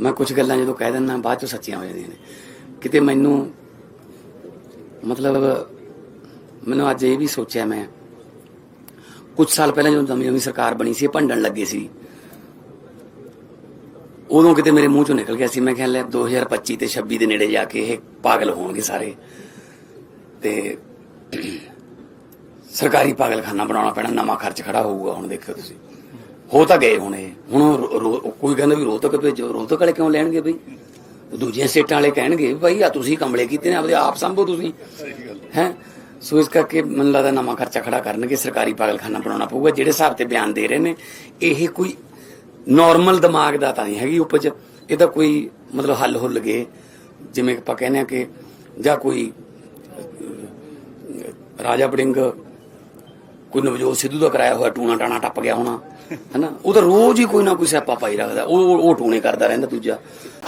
ਮੈਂ ਕੁਝ ਗੱਲਾਂ ਜਦੋਂ ਕਹਿ ਦਿੰਦਾ, ਬਾਅਦ ਚ ਸੱਚੀਆਂ ਹੋ ਜਾਂਦੀਆਂ ਨੇ। ਕਿਤੇ ਮੈਨੂੰ ਮਤਲਬ ਮੈਨੂੰ ਅੱਜ ਇਹ ਵੀ ਸੋਚਿਆ ਮੈਂ ਕੁਝ ਸਾਲ ਪਹਿਲਾਂ ਜਦੋਂ ਨਵੀਂ ਨਵੀਂ ਸਰਕਾਰ ਬਣੀ ਸੀ ਭੰਡਣ ਲੱਗੇ ਸੀ। ਉਦੋਂ ਕਿਤੇ ਮੇਰੇ ਮੂੰਹ ਚੋਂ ਨਿਕਲ ਗਿਆ ਸੀ, ਮੈਂ ਕਿਹਾ ਲੈ 2025 ਤੇ 26 ਦੇ ਨੇੜੇ ਜਾ ਕੇ ਇਹ ਪਾਗਲ ਹੋਣਗੇ ਸਾਰੇ। ਤੇ ਸਰਕਾਰੀ ਪਾਗਲਖਾਨਾ ਬਣਾਉਣਾ ਪੈਣਾ, ਨਵਾਂ ਖਰਚ ਖੜਾ ਹੋਊਗਾ, ਹੁਣ ਦੇਖਿਓ ਤੁਸੀਂ। ਹੋ ਤਾਂ ਗਏ ਹੁਣ। ਇਹ ਹੁਣ ਰੋ- ਰੋ- ਕੋਈ ਕਹਿੰਦਾ ਵੀ ਰੋਹਤਕ ਭੇਜੋ। ਰੋਹਤਕ ਵਾਲੇ ਕਿਉਂ ਲੈਣਗੇ ਬਈ? ਦੂਜੀਆਂ ਸਟੇਟਾਂ ਵਾਲੇ ਕਹਿਣਗੇ ਭਾਈ ਆ ਤੁਸੀਂ ਕੰਬਲੇ ਕੀਤੇ ਨੇ, ਆਪਦੇ ਆਪ ਸੰਭੋ ਤੁਸੀਂ। ਹੈ? ਸੋ ਇਸ ਕਰਕੇ ਮੈਨੂੰ ਲੱਗਦਾ ਨਵਾਂ ਖਰਚਾ ਖੜਾ ਕਰਨਗੇ। ਸਰਕਾਰੀ ਪਾਗਲਖਾਨਾ ਬਣਾਉਣਾ ਪਊਗਾ। ਜਿਹੜੇ ਹਿਸਾਬ ਤੇ ਬਿਆਨ ਦੇ ਰਹੇ ਨੇ, ਇਹ ਕੋਈ ਨਾਰਮਲ ਦਿਮਾਗ ਦਾ ਤਾਂ ਨਹੀਂ ਹੈਗੀ ਉਪਜ। ਇਹ ਤਾਂ ਕੋਈ ਮਤਲਬ ਹੱਲ ਹੁੱਲ ਗਏ। ਜਿਵੇਂ ਆਪਾਂ ਕਹਿੰਦੇ ਆ ਕਿ ਜਾਂ ਕੋਈ ਰਾਜਾ ਬੜਿੰਗ ਕੋਈ ਨਵਜੋਤ ਸਿੱਧੂ ਦਾ ਕਰਾਇਆ ਹੋਇਆ ਟੂਣਾ ਟਾਣਾ ਟੱਪ ਗਿਆ ਹੋਣਾ, ਹੈਨਾ? ਉਹ ਤਾਂ ਰੋਜ਼ ਹੀ ਕੋਈ ਨਾ ਕੋਈ ਸਿਆਪਾ ਪਾਈ ਰੱਖਦਾ, ਉਹ ਉਹ- ਉਹ ਟੂਣੇ ਕਰਦਾ ਰਹਿੰਦਾ ਦੂਜਾ।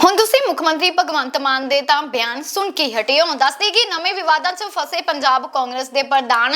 ਹੁਣ ਤੁਸੀਂ ਮੁੱਖ ਮੰਤਰੀ ਭਗਵੰਤ ਮਾਨ ਦੇ ਤਾਂ ਬਿਆਨ ਸੁਣ ਕੇ ਹੀ ਹਟੇ ਹੋ। ਦੱਸਦੇ ਕਿ ਨਵੇਂ ਵਿਵਾਦਾਂ 'ਚ ਫਸੇ ਪੰਜਾਬ ਕਾਂਗਰਸ ਦੇ ਪ੍ਰਧਾਨ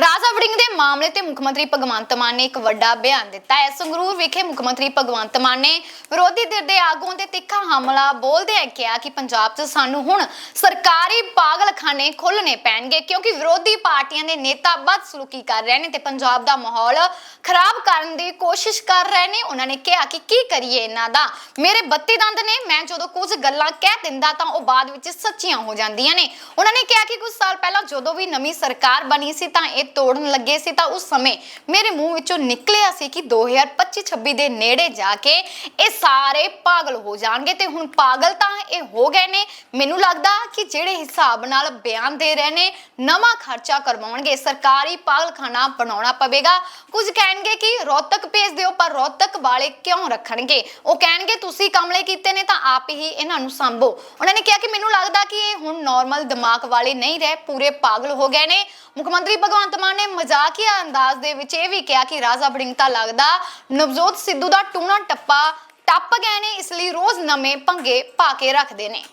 ਰਾਜਾ ਵੜਿੰਗ ਦੇ ਮਾਮਲੇ ਤੇ ਮੁੱਖ ਮੰਤਰੀ ਭਗਵੰਤ ਮਾਨ ਨੇ ਇੱਕ ਵੱਡਾ ਬਿਆਨ ਦਿੱਤਾ ਹੈ। ਸੰਗਰੂਰ ਵਿਖੇ ਮੁੱਖ ਮੰਤਰੀ ਭਗਵੰਤ ਮਾਨ ਨੇ ਵਿਰੋਧੀ ਧਿਰ ਦੇ ਆਗੂਆਂ ਤੇ ਤਿੱਖਾ ਹਮਲਾ ਬੋਲਦੇ ਹੋਏ ਕਿਹਾ ਕਿ ਪੰਜਾਬ 'ਚ ਸਾਨੂੰ ਹੁਣ ਸਰਕਾਰੀ ਪਾਗਲਖਾਨੇ ਖੋਲਣੇ ਪੈਣਗੇ ਕਿਉਂਕਿ ਵਿਰੋਧੀ ਪਾਰਟੀਆਂ ਦੇ ਨੇਤਾ ਬਦਸਲੂਕੀ ਕਰ ਰਹੇ ਨੇ ਤੇ ਪੰਜਾਬ ਦਾ ਮਾਹੌਲ ਖਰਾਬ ਕਰਨ ਦੀ ਕੋਸ਼ਿਸ਼ ਕਰ ਰਹੇ ਨੇ। ਉਹਨਾਂ ਨੇ ਕਿਹਾ ਕਿ ਕੀ ਕਰੀਏ ਇਹਨਾਂ ਦਾ? ਮੇਰੇ 32 ਦੰਦ ਨੇ, ਮੈਂ ਜਦੋਂ ਕੁਝ ਗੱਲਾਂ ਕਹਿ ਦਿੰਦਾ ਤਾਂ ਉਹ ਬਾਅਦ ਵਿੱਚ ਸੱਚੀਆਂ ਹੋ ਜਾਂਦੀਆਂ ਨੇ। ਉਹਨਾਂ ਨੇ ਕਿਹਾ ਕਿ ਕੁਝ ਸਾਲ ਪਹਿਲਾਂ ਜਦੋਂ ਵੀ ਨਵੀਂ ਸਰਕਾਰ ਬਣੀ ਸੀ ਤਾਂ ਇਹ ਤੋੜਨ ਲੱਗੇ ਸੀ ਤਾਂ ਉਸ ਸਮੇਂ ਮੇਰੇ ਮੂੰਹ ਵਿੱਚੋਂ ਨਿਕਲਿਆ ਸੀ ਕਿ 2025-26 ਦੇ ਨੇੜੇ ਜਾ ਕੇ ਇਹ ਸਾਰੇ ਪਾਗਲ ਹੋ ਜਾਣਗੇ ਤੇ ਹੁਣ ਪਾਗਲ ਤਾਂ ਇਹ ਹੋ ਗਏ ਨੇ। ਮੈਨੂੰ ਲੱਗਦਾ ਕਿ ਜਿਹੜੇ ਹਿਸਾਬ ਨਾਲ ਬਿਆਨ ਦੇ ਰਹੇ ਨੇ, ਨਵਾਂ ਖਰਚਾ ਕਰਵਾਉਣਗੇ, ਸਰਕਾਰੀ ਪਾਗਲਖਾਨਾ ਬਣਾਉਣਾ ਪਵੇਗਾ। ਕੁਝ ਕਹਿਣਗੇ ਕਿ ਰੋਤਕ ਭੇਜ ਦਿਓ, ਪਰ ਰੋਤਕ ਵਾਲੇ ਕਿਉਂ ਰੱਖਣਗੇ? ਉਹ ਕਹਿਣਗੇ, ਤੁਸੀਂ ਕਮਲੇ ਕੀਤੇ ਨੇ ਤਾਂ ਆਪ ਹੀ ਇਹਨਾਂ ਨੂੰ ਸੰਭੋ। ਉਹਨਾਂ ਨੇ ਕਿਹਾ ਕਿ ਮੈਨੂੰ ਲੱਗਦਾ ਕਿ ਇਹ ਹੁਣ ਨਾਰਮਲ ਦਿਮਾਗ ਵਾਲੇ ਨਹੀਂ ਰਹੇ, ਪੂਰੇ ਪਾਗਲ ਹੋ ਗਏ ਨੇ। ਮੁੱਖ ਮੰਤਰੀ ਭਗਵੰਤ ਮਾਨ ਨੇ ਮਜ਼ਾਕੀਆ ਅੰਦਾਜ਼ ਦੇ ਵਿੱਚ ਇਹ ਵੀ ਕਿਹਾ ਕਿ ਰਾਜਾ ਬੜਿੰਗਤਾ ਲੱਗਦਾ ਨਵਜੋਤ ਸਿੱਧੂ ਦਾ ਟੂਣਾ ਟੱਪਾ ਟੱਪ ਗਏ ਨੇ, ਇਸ ਲਈ ਰੋਜ਼ ਨਵੇਂ ਪੰਗੇ ਪਾ ਕੇ ਰੱਖਦੇ ਨੇ।